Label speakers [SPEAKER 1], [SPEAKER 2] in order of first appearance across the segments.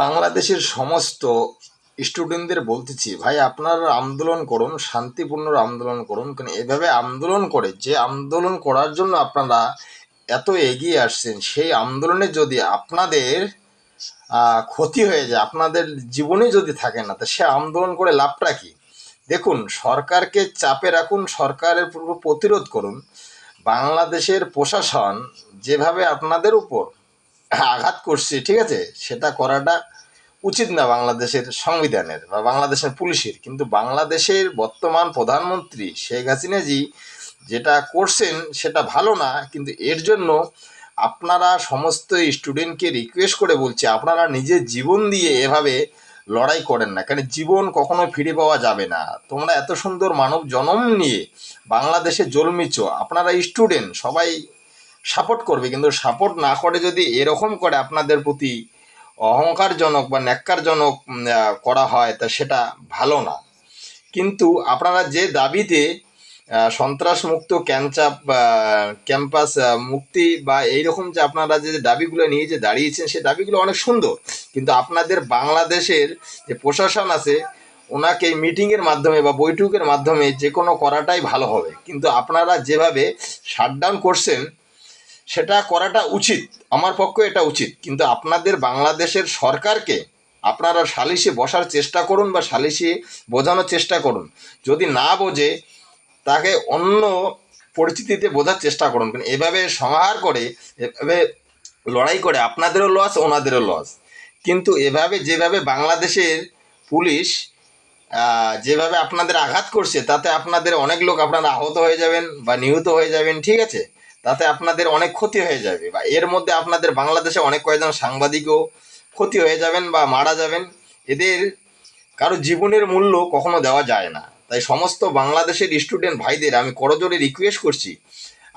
[SPEAKER 1] বাংলাদেশের সমস্ত স্টুডেন্টদের বলতেছি ভাই আপনারা আন্দোলন করুন শান্তিপূর্ণ আন্দোলন করুন কারণ এভাবে আন্দোলন করে যে আন্দোলন করার জন্য আপনারা এত এগিয়ে আসছেন সেই আন্দোলনে যদি আপনাদের ক্ষতি হয়ে যায় আপনাদের জীবনে যদি থাকে না তা সে আন্দোলন করে লাভটা কী দেখুন সরকারকে চাপে রাখুন সরকারের পূর্ব প্রতিরোধ করুন বাংলাদেশের প্রশাসন যেভাবে আপনাদের উপর আঘাত করছি ঠিক আছে সেটা করাটা উচিত না বাংলাদেশের সংবিধানের বা বাংলাদেশের পুলিশের কিন্তু বাংলাদেশের বর্তমান প্রধানমন্ত্রী শেখ হাসিনাজি যেটা করছেন সেটা ভালো না কিন্তু এর জন্য আপনারা সমস্ত স্টুডেন্টকে রিকোয়েস্ট করে বলছি আপনারা নিজের জীবন দিয়ে এভাবে লড়াই করেন না কারণ জীবন কখনো ফিরে পাওয়া যাবে না তোমরা এত সুন্দর মানব জনম নিয়ে বাংলাদেশে জন্মিছ আপনারা স্টুডেন্ট সবাই সাপোর্ট করবে কিন্তু সাপোর্ট না করে যদি এরকম করে আপনাদের প্রতি অহংকারজনক বা ন্যাক্কারজনক করা হয় তা সেটা ভালো না কিন্তু আপনারা যে দাবিতে সন্ত্রাসমুক্ত ক্যানচাপ ক্যাম্পাস মুক্তি বা এইরকম যে আপনারা যে দাবিগুলো নিয়ে যে দাঁড়িয়েছেন সেই দাবিগুলো অনেক সুন্দর কিন্তু আপনাদের বাংলাদেশের যে প্রশাসন আছে ওনাকে মিটিংয়ের মাধ্যমে বা বৈঠকের মাধ্যমে যে কোনো করাটাই ভালো হবে কিন্তু আপনারা যেভাবে শাটডাউন করছেন সেটা করাটা উচিত আমার পক্ষে এটা উচিত কিন্তু আপনাদের বাংলাদেশের সরকারকে আপনারা সালিশে বসার চেষ্টা করুন বা সালিশে বোঝানোর চেষ্টা করুন যদি না বোঝে তাকে অন্য পরিস্থিতিতে বোঝার চেষ্টা করুন এভাবে সংহার করে এভাবে লড়াই করে আপনাদেরও লস ওনাদেরও লস কিন্তু এভাবে যেভাবে বাংলাদেশের পুলিশ যেভাবে আপনাদের আঘাত করছে তাতে আপনাদের অনেক লোক আপনারা আহত হয়ে যাবেন বা নিহত হয়ে যাবেন ঠিক আছে তাতে আপনাদের অনেক ক্ষতি হয়ে যাবে বা এর মধ্যে আপনাদের বাংলাদেশে অনেক কয়েকজন সাংবাদিকও ক্ষতি হয়ে যাবেন বা মারা যাবেন এদের কারো জীবনের মূল্য কখনো দেওয়া যায় না তাই সমস্ত বাংলাদেশের স্টুডেন্ট ভাইদের আমি করজোরে রিকোয়েস্ট করছি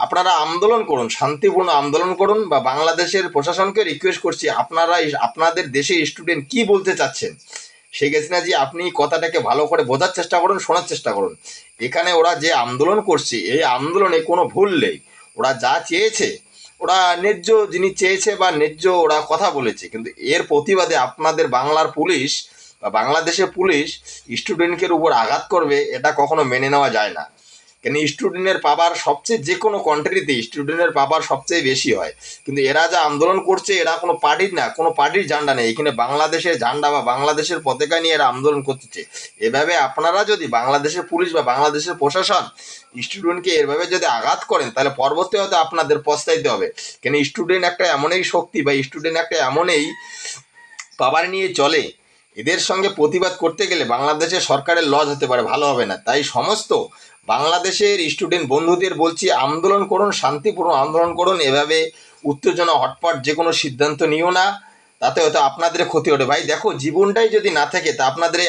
[SPEAKER 1] আপনারা আন্দোলন করুন শান্তিপূর্ণ আন্দোলন করুন বা বাংলাদেশের প্রশাসনকে রিকোয়েস্ট করছি আপনারা আপনাদের দেশে স্টুডেন্ট কি বলতে চাচ্ছেন গেছে না যে আপনি কথাটাকে ভালো করে বোঝার চেষ্টা করুন শোনার চেষ্টা করুন এখানে ওরা যে আন্দোলন করছে এই আন্দোলনে কোনো ভুল নেই ওরা যা চেয়েছে ওরা ন্যায্য যিনি চেয়েছে বা ন্যায্য ওরা কথা বলেছে কিন্তু এর প্রতিবাদে আপনাদের বাংলার পুলিশ বা বাংলাদেশের পুলিশ স্টুডেন্টের উপর আঘাত করবে এটা কখনো মেনে নেওয়া যায় না কেন স্টুডেন্টের পাবার সবচেয়ে যে কোনো কন্ট্রিতে স্টুডেন্টের পাবার সবচেয়ে বেশি হয় কিন্তু এরা যা আন্দোলন করছে এরা কোনো পার্টির না কোনো পার্টির ঝান্ডা নেই এখানে বাংলাদেশের ঝান্ডা বা বাংলাদেশের পতাকা নিয়ে এরা আন্দোলন করতেছে এভাবে আপনারা যদি বাংলাদেশের পুলিশ বা বাংলাদেশের প্রশাসন স্টুডেন্টকে এভাবে যদি আঘাত করেন তাহলে পরবর্তী হয়তো আপনাদের পস্তাইতে হবে কেন স্টুডেন্ট একটা এমনই শক্তি বা স্টুডেন্ট একটা এমনই পাবার নিয়ে চলে এদের সঙ্গে প্রতিবাদ করতে গেলে বাংলাদেশে সরকারের লজ হতে পারে ভালো হবে না তাই সমস্ত বাংলাদেশের স্টুডেন্ট বন্ধুদের বলছি আন্দোলন করুন শান্তিপূর্ণ আন্দোলন করুন এভাবে উত্তেজনা হটপট যে কোনো সিদ্ধান্ত নিও না তাতে হয়তো আপনাদের ক্ষতি হবে ভাই দেখো জীবনটাই যদি না থাকে তা আপনাদের